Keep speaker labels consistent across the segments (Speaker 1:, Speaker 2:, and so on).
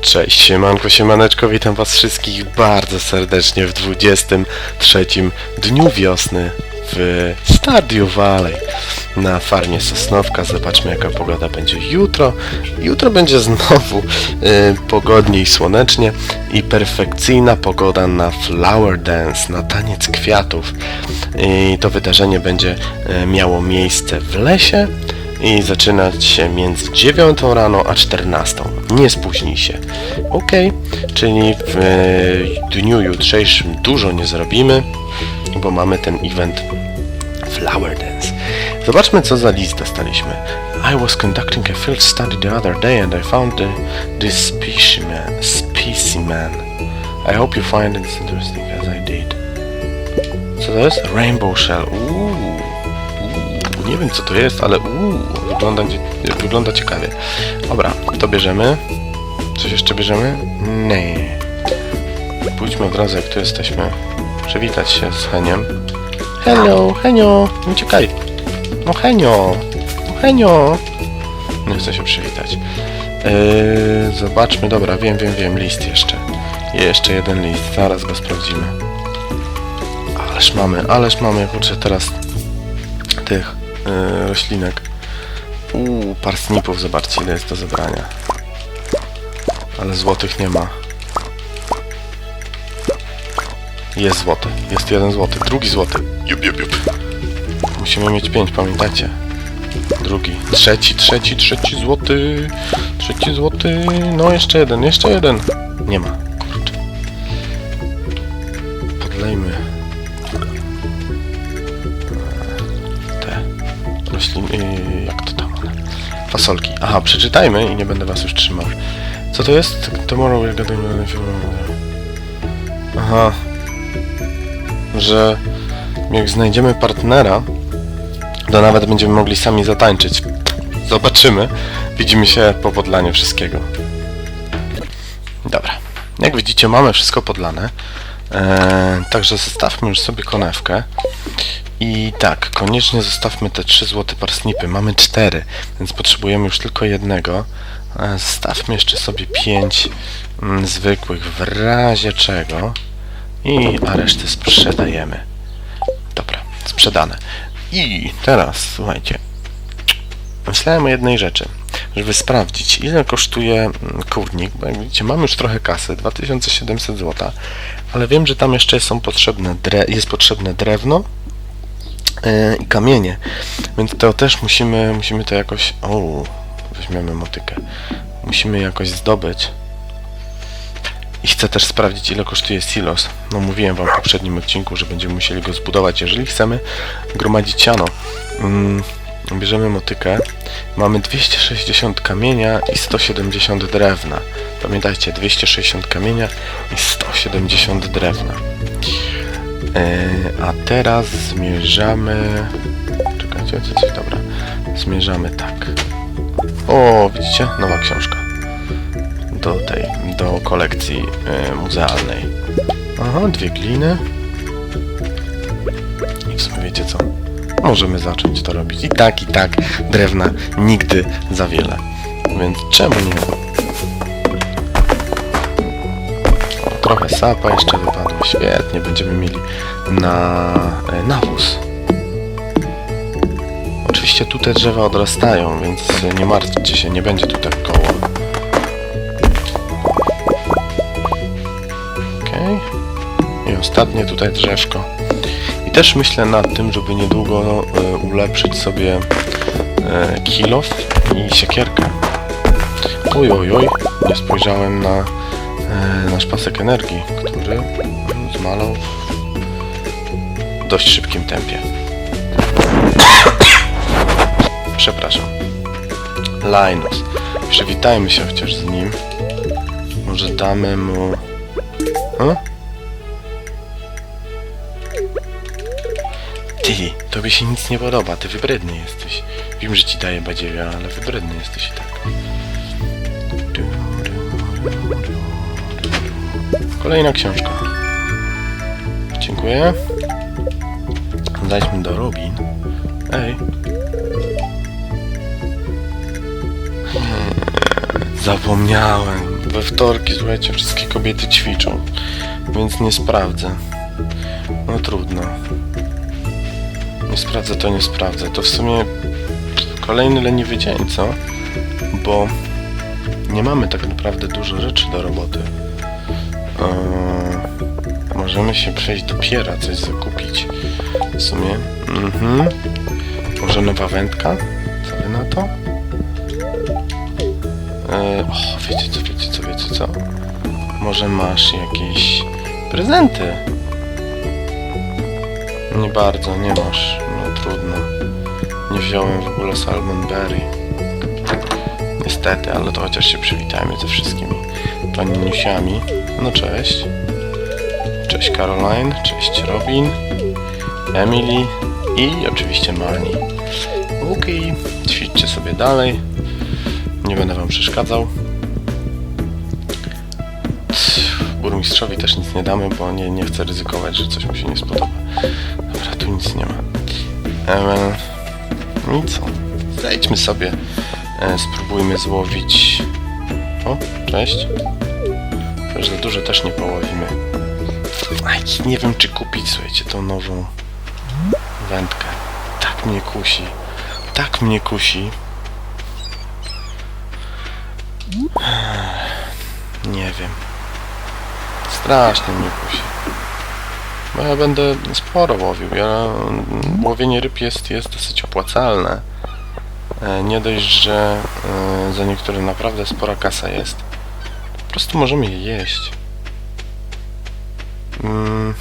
Speaker 1: Cześć, siemanko, siemaneczko, witam was wszystkich bardzo serdecznie w 23 dniu wiosny w Stardew Valley na farmie Sosnowka. Zobaczmy jaka pogoda będzie jutro. Jutro będzie znowu y, pogodnie i słonecznie i perfekcyjna pogoda na Flower Dance, na taniec kwiatów. I to wydarzenie będzie y, miało miejsce w lesie i zaczynać się między 9 rano a 14. Nie spóźnij się. Ok, czyli w dniu jutrzejszym dużo nie zrobimy, bo mamy ten event Flower Dance. Zobaczmy co za list dostaliśmy. I was conducting a field study the other day and I found the, this specimen. specimen. I hope you find it interesting as I did. Co to jest? Rainbow Shell. Uuu. Nie wiem co to jest, ale uuu, wygląda, wygląda ciekawie. Dobra, to bierzemy. Coś jeszcze bierzemy? Nie. Pójdźmy od razu, jak tu jesteśmy. Przywitać się z Heniem. Henio! Nie uciekaj! No Henio! No Henio! Nie chcę się przywitać. Yy, zobaczmy, dobra, wiem, wiem, wiem, list jeszcze. Jeszcze jeden list, zaraz go sprawdzimy. Ależ mamy, ależ mamy, kurczę, teraz tych yy, roślinek. Uuu, parsnipów, zobaczcie ile jest do zebrania. Ale złotych nie ma. Jest złoty, jest jeden złoty, drugi złoty. Jup, jup, jup. Musimy mieć pięć, pamiętajcie. Drugi, trzeci, trzeci, trzeci złoty, trzeci złoty, no jeszcze jeden, jeszcze jeden. Nie ma, kurczę. Podlejmy Fasolki. Aha, przeczytajmy i nie będę was już trzymał. Co to jest? Tomorrow we're getting Aha. Że jak znajdziemy partnera, to nawet będziemy mogli sami zatańczyć. Zobaczymy. Widzimy się po podlaniu wszystkiego. Dobra. Jak widzicie, mamy wszystko podlane. Eee, także zostawmy już sobie konewkę. I tak, koniecznie zostawmy te trzy złote parsnipy. Mamy cztery, więc potrzebujemy już tylko jednego. E, Zostawmy jeszcze sobie pięć mm, zwykłych w razie czego. I a resztę sprzedajemy. Dobra, sprzedane. I teraz, słuchajcie. Myślałem o jednej rzeczy, żeby sprawdzić, ile kosztuje mm, kurnik, bo jak widzicie, mam już trochę kasy, 2700 zł, ale wiem, że tam jeszcze są potrzebne jest potrzebne drewno, e, i kamienie. Więc to też musimy, musimy to jakoś... O, weźmiemy motykę. Musimy jakoś zdobyć. I chcę też sprawdzić, ile kosztuje silos. No mówiłem wam w poprzednim odcinku, że będziemy musieli go zbudować, jeżeli chcemy gromadzić siano. Mm, bierzemy motykę. Mamy 260 kamienia i 170 drewna. Pamiętajcie, 260 kamienia i 170 drewna. E, a teraz zmierzamy... Czekajcie, co coś, dobra. Zmierzamy tak. O, widzicie? Nowa książka. Do tej, do kolekcji e, muzealnej. Aha, dwie gliny. I w sumie wiecie co? Możemy zacząć to robić. I tak, i tak. Drewna nigdy za wiele. Więc czemu nie? Trochę sapa jeszcze wypadło. Świetnie, będziemy mieli na e, nawóz. Oczywiście tu te drzewa odrastają, więc nie martwcie się, nie będzie tu tak koło. Okej. I ostatnie tutaj drzewko. I też myślę nad tym, żeby niedługo e, ulepszyć sobie e, kilof i siekierkę. Oj, oj, oj, nie spojrzałem na nasz pasek energii, który zmalał w dość szybkim tempie. Przepraszam. Linus. Przywitajmy się chociaż z nim. Może damy mu... A? Ty, tobie się nic nie podoba, ty wybredny jesteś. Wiem, że ci daję badziewia, ale wybredny jesteś i tak. Kolejna książka. Dziękuję. Zajdźmy do Robin. Ej. Hmm, Zapomniałem. We wtorki, słuchajcie, wszystkie kobiety ćwiczą, więc nie sprawdzę. No trudno. Nie sprawdzę, to nie sprawdzę. To w sumie kolejny leniwy dzień, co? Bo nie mamy tak naprawdę dużo rzeczy do roboty. Eee, możemy się przejść do piera, coś zakupić. W sumie. Mhm. Może nowa wędka? Co wy na to? Eee, o, wiecie co, wiecie co, wiecie co? Może masz jakieś prezenty? Nie bardzo, nie masz. No trudno. Nie wziąłem w ogóle Salmon Berry. Niestety, ale to chociaż się przywitajmy ze wszystkimi paniniusiami. No cześć. Cześć Caroline, cześć Robin, Emily i oczywiście Marni. Okej, ćwiczcie sobie dalej. Nie będę wam przeszkadzał. Burmistrzowi też nic nie damy, bo nie, nie chcę ryzykować, że coś mu się nie spodoba. Dobra, tu nic nie ma. Eee, no co? Zejdźmy sobie. E, spróbujmy złowić... O, cześć. Też za dużo też nie połowimy. Nie wiem czy kupić, słuchajcie, tą nową wędkę. Tak mnie kusi. Tak mnie kusi. Nie wiem. Strasznie mnie kusi. Bo ja będę sporo łowił. Ja, mm, łowienie ryb jest, jest dosyć opłacalne. E, Nie dość, że e, za niektóre naprawdę spora kasa jest. Po prostu możemy je jeść. Mm,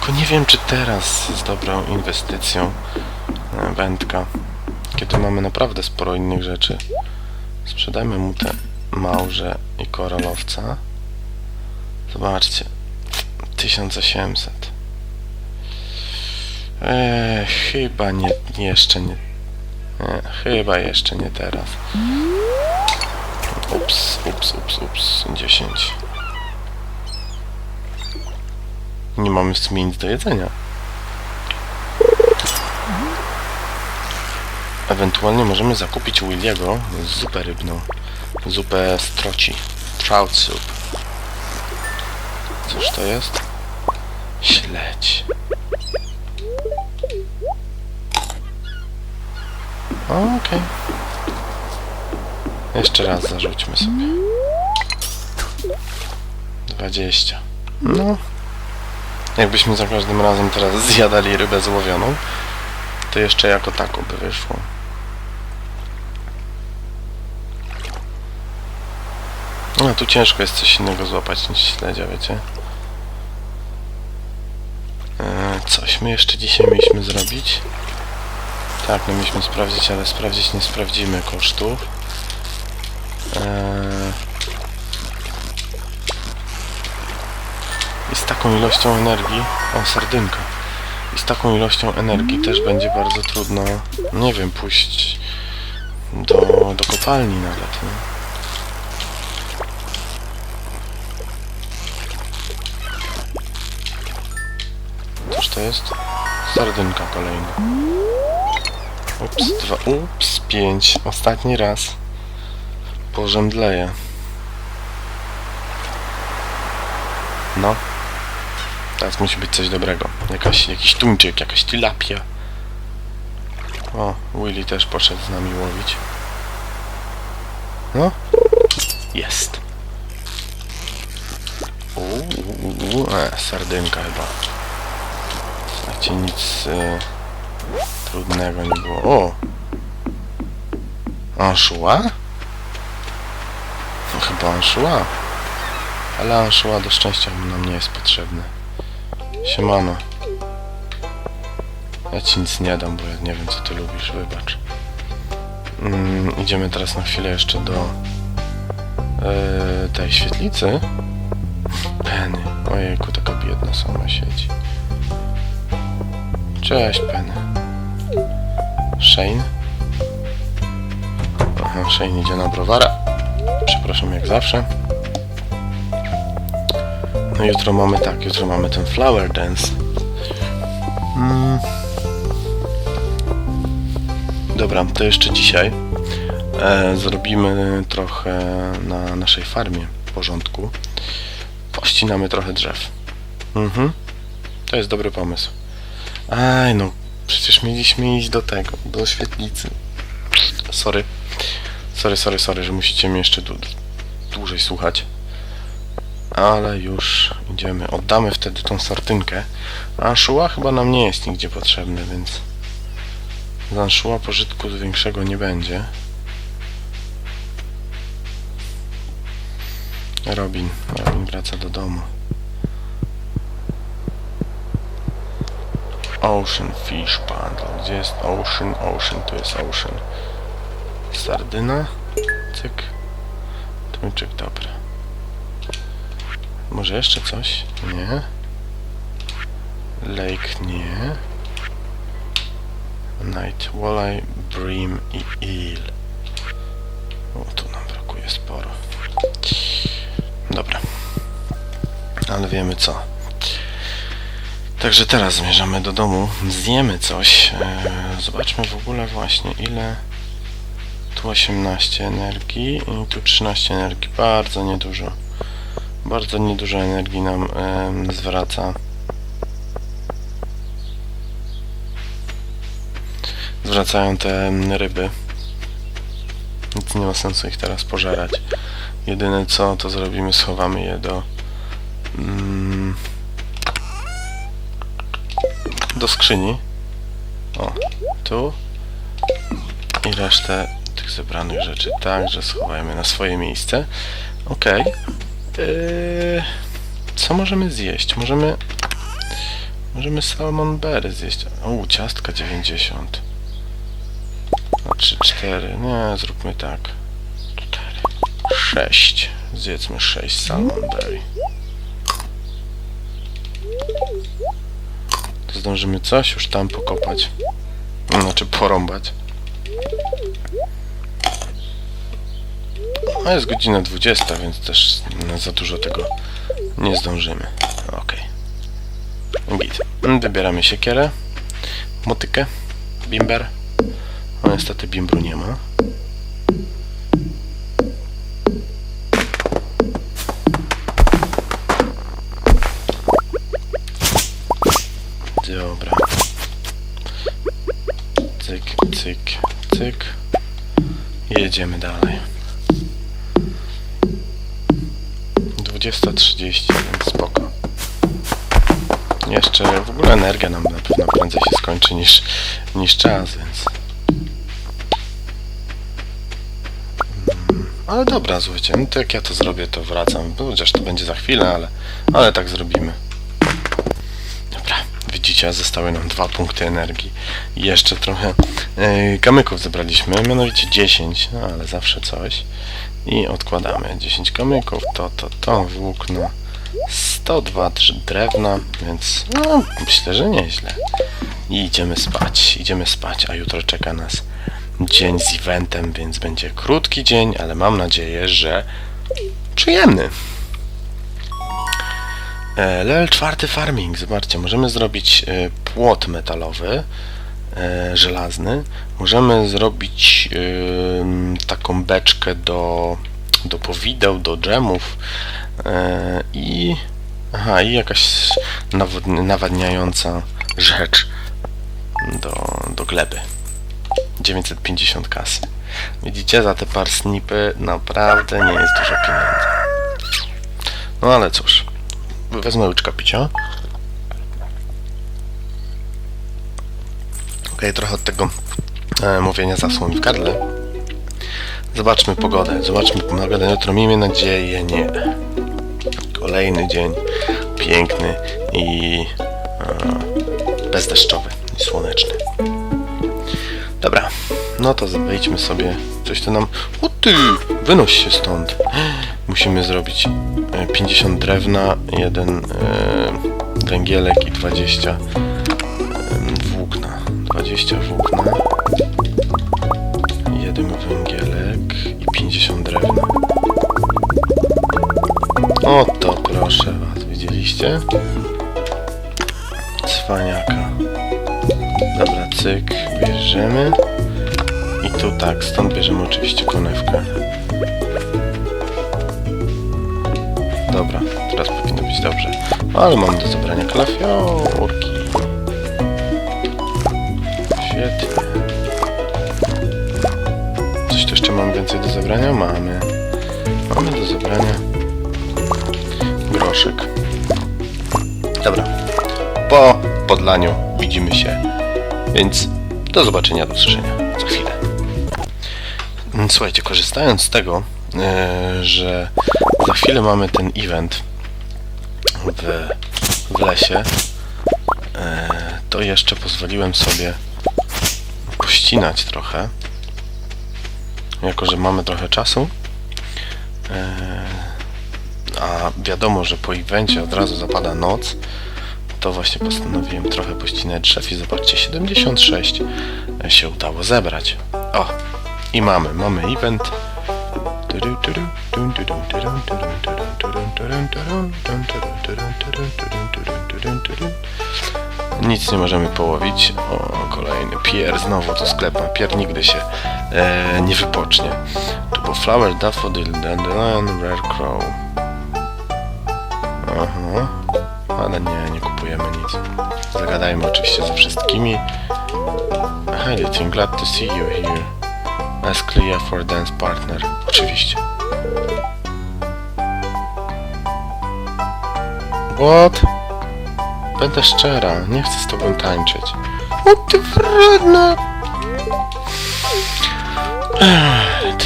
Speaker 1: tylko nie wiem, czy teraz jest dobrą inwestycją e, wędka. Kiedy mamy naprawdę sporo innych rzeczy. Sprzedajmy mu te małże i koralowca. Zobaczcie. 1800. Eee, chyba nie, jeszcze nie. Nie, chyba jeszcze nie teraz. Ups, ups, ups, ups. 10. Nie mamy w sumie nic do jedzenia. Ewentualnie możemy zakupić u Williego zupę rybną. Zupę z troci. Trout soup. Cóż to jest? Śledź. Okej. Jeszcze raz zarzućmy sobie. 20. No. Jakbyśmy za każdym razem teraz zjadali rybę złowioną, to jeszcze jako taką by wyszło. No, tu ciężko jest coś innego złapać niż śledzia, wiecie? Eee, coś my jeszcze dzisiaj mieliśmy zrobić. Tak, mieliśmy sprawdzić, ale sprawdzić nie sprawdzimy kosztów. Eee... I z taką ilością energii... O, sardynka. I z taką ilością energii też będzie bardzo trudno, nie wiem, pójść do, do kopalni nawet. Nie? To jest? Sardynka kolejna. Ups, dwa, ups, pięć. Ostatni raz. Pożemdleję. No. Teraz musi być coś dobrego. Jakaś, jakiś tuńczyk, jakaś tilapia. O, Willy też poszedł z nami łowić. No. Jest. Uuu, e, sardynka chyba. Słuchajcie, nic e, trudnego nie było. O! Anchois? No chyba Anchois. Ale Anchois do szczęścia nam nie jest potrzebny. Siemano. Ja ci nic nie dam, bo ja nie wiem co ty lubisz, wybacz. Mm, idziemy teraz na chwilę jeszcze do e, tej świetlicy. Penny. Ojejku, taka biedna sama siedzi. Cześć, Penny. Shane? Aha, Shane idzie na browara. Przepraszam, jak zawsze. No jutro mamy tak, jutro mamy ten Flower Dance. Mm. Dobra, to jeszcze dzisiaj. e, zrobimy trochę na naszej farmie porządku. Pościnamy trochę drzew. Mhm. To jest dobry pomysł. Aj, no, przecież mieliśmy iść do tego, do świetlicy. Sorry. Sorry, sorry, sorry, że musicie mnie jeszcze dłu- dłużej słuchać. Ale już idziemy. Oddamy wtedy tą sartynkę. A szuła chyba nam nie jest nigdzie potrzebny, więc... Z anszuła pożytku większego nie będzie. Robin. Robin wraca do domu. Ocean Fish Bundle. Gdzie jest Ocean? Ocean, tu jest Ocean. Sardyna. Cyk. Tłumczyk, dobra. Może jeszcze coś? Nie. Lake nie. Night Walleye, Brim i Eel. O, tu nam brakuje sporo. Dobra. Ale wiemy co. Także teraz zmierzamy do domu, zjemy coś. Eee, zobaczmy w ogóle właśnie ile. Tu 18 energii i tu 13 energii. Bardzo niedużo. Bardzo niedużo energii nam em, zwraca. Zwracają te ryby. Więc nie ma sensu ich teraz pożerać. Jedyne co, to zrobimy, schowamy je do... Mm, do skrzyni. O, tu. I resztę tych zebranych rzeczy także schowajmy na swoje miejsce. Okej. Yy, co możemy zjeść? Możemy... Możemy salmon berry zjeść. O, ciastka 90. No, 3, 4. Nie, zróbmy tak. 4. 6. Zjedzmy 6 salmon berry. Zdążymy coś już tam pokopać. Znaczy porąbać. No jest godzina 20, więc też za dużo tego nie zdążymy. Okej. Git. Wybieramy siekierę, motykę, bimber. No niestety bimbru nie ma. Jedziemy dalej. 20.30, więc spoko. Jeszcze w ogóle energia nam na pewno prędzej się skończy niż, niż czas, więc... Mm, Ale dobra, słuchajcie, no to jak ja to zrobię, to wracam. Chociaż to będzie za chwilę, ale, ale tak zrobimy. Widzicie, zostały nam dwa punkty energii. I jeszcze trochę yy, kamyków zebraliśmy, mianowicie 10, no ale zawsze coś. I odkładamy 10 kamyków, to, to, to, włókno, 102 drz- drewna, więc no, myślę, że nieźle. I idziemy spać, idziemy spać, a jutro czeka nas dzień z eventem, więc będzie krótki dzień, ale mam nadzieję, że przyjemny. E, Level 4 farming, zobaczcie, możemy zrobić e, płot metalowy, e, żelazny. Możemy zrobić ym, taką beczkę do, do powideł, do dżemów e, i aha, i jakaś nawadniająca rzecz do, do gleby. 950 kasy. Widzicie, za te parsnipy naprawdę nie jest dużo pieniędzy. No ale cóż, wezmę łyczka picia. Okej, trochę od tego e, mówienia zasło mi w gardle. Zobaczmy pogodę. Zobaczmy pogodę jutro. Miejmy nadzieję, nie. Kolejny dzień piękny i e, bezdeszczowy i słoneczny. Dobra, no to wejdźmy sobie. Coś to nam... O ty! Wynoś się stąd. Musimy zrobić e, 50 drewna, jeden e, węgielek i 20 em, włókna. 20 włókna, jeden węgielek i 50 drewna. Oto proszę was, widzieliście? Cwaniaka. Dobra, cyk, bierzemy. I tu tak, stąd bierzemy oczywiście konewkę. Ale mam do zabrania kalafiorki. Świetnie. Coś tu jeszcze mam więcej do zabrania? Mamy. Mamy do zabrania groszek. Dobra. Po podlaniu widzimy się. Więc do zobaczenia, do usłyszenia za chwilę. Słuchajcie, korzystając z tego, e, że za chwilę mamy ten event w, w lesie, e, to jeszcze pozwoliłem sobie pościnać trochę. Jako, że mamy trochę czasu. E, a wiadomo, że po evencie od razu zapada noc, to właśnie postanowiłem trochę pościnać drzew i zobaczcie, 76 się udało zebrać. O, i mamy, mamy event. Nic nie możemy połowić. O, kolejny pier, znowu to sklep pier, nigdy się e, nie wypocznie. Tu było flower, daffodil, dandelion, rare crow. Aha. Ale nie, nie kupujemy nic. Zagadajmy oczywiście ze wszystkimi. Hi, Little, glad to see you here. Ask Clea for dance partner. Oczywiście. What? Będę szczera, nie chcę z tobą tańczyć. O ty wredna! Tak.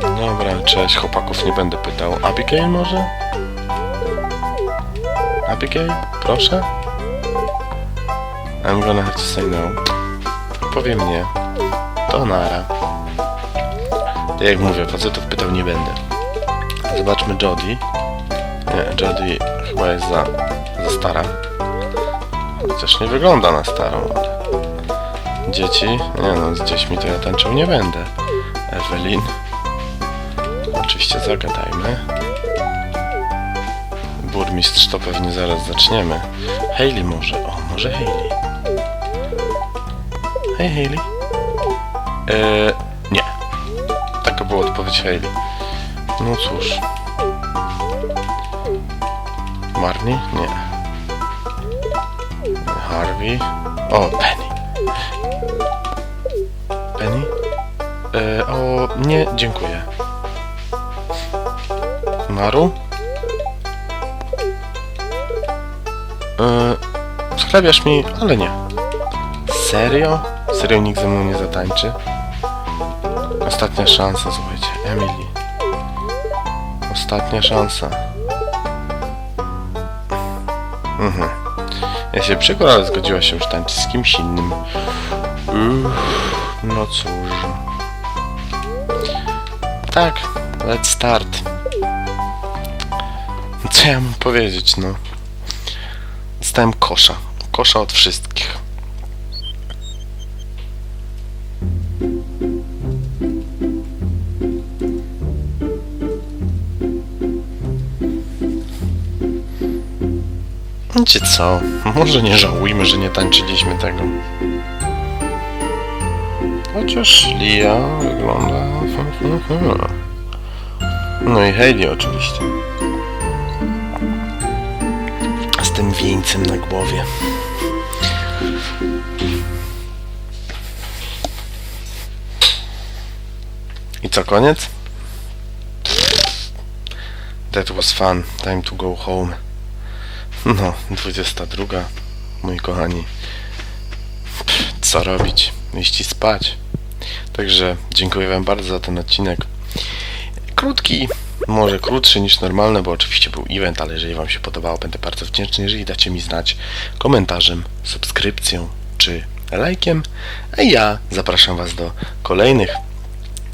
Speaker 1: Dobra, cześć, chłopaków nie będę pytał. Abigail może? Abigail? Proszę? I'm gonna have to say no. Powiem nie. To nara. Jak mówię, facetów pytał nie będę. Zobaczmy Jodie. Nie, Jodie chyba jest za, za stara. Chociaż nie wygląda na starą, ale... Dzieci? Nie no, z dziećmi to ja tańczył nie będę. Evelyn. Oczywiście zagadajmy. Burmistrz to pewnie zaraz zaczniemy. Hayley może. O, może Hayley. Hej Hayley. Eee, nie. Taka była odpowiedź Hayley. No cóż. Marnie? Nie. Harvey. O, Penny. Penny? Eee, o, nie, dziękuję. Maru? Schlebiasz mi, ale nie. Serio? Serio nikt ze mną nie zatańczy? Ostatnia szansa, słuchajcie. Emily. Ostatnia szansa. Mhm. Ja się przykro, ale zgodziła się już tańczyć z kimś innym. Uff, no cóż. Tak, let's start. Co ja mam powiedzieć, no? Dostałem kosza. Kosza od wszystkich. Wiecie co? Może nie żałujmy, że nie tańczyliśmy tego. Chociaż Lia wygląda... No i Hayley oczywiście. Z tym wieńcem na głowie. I co, koniec? That was fun. Time to go home. No, 22. Moi kochani. Co robić? Iść i spać. Także dziękuję Wam bardzo za ten odcinek. Krótki, może krótszy niż normalny, bo oczywiście był event, ale jeżeli Wam się podobało, będę bardzo wdzięczny, jeżeli dacie mi znać komentarzem, subskrypcją czy lajkiem. A ja zapraszam Was do kolejnych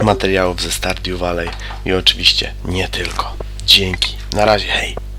Speaker 1: materiałów ze Stardew Valley i oczywiście nie tylko. Dzięki. Na razie, hej.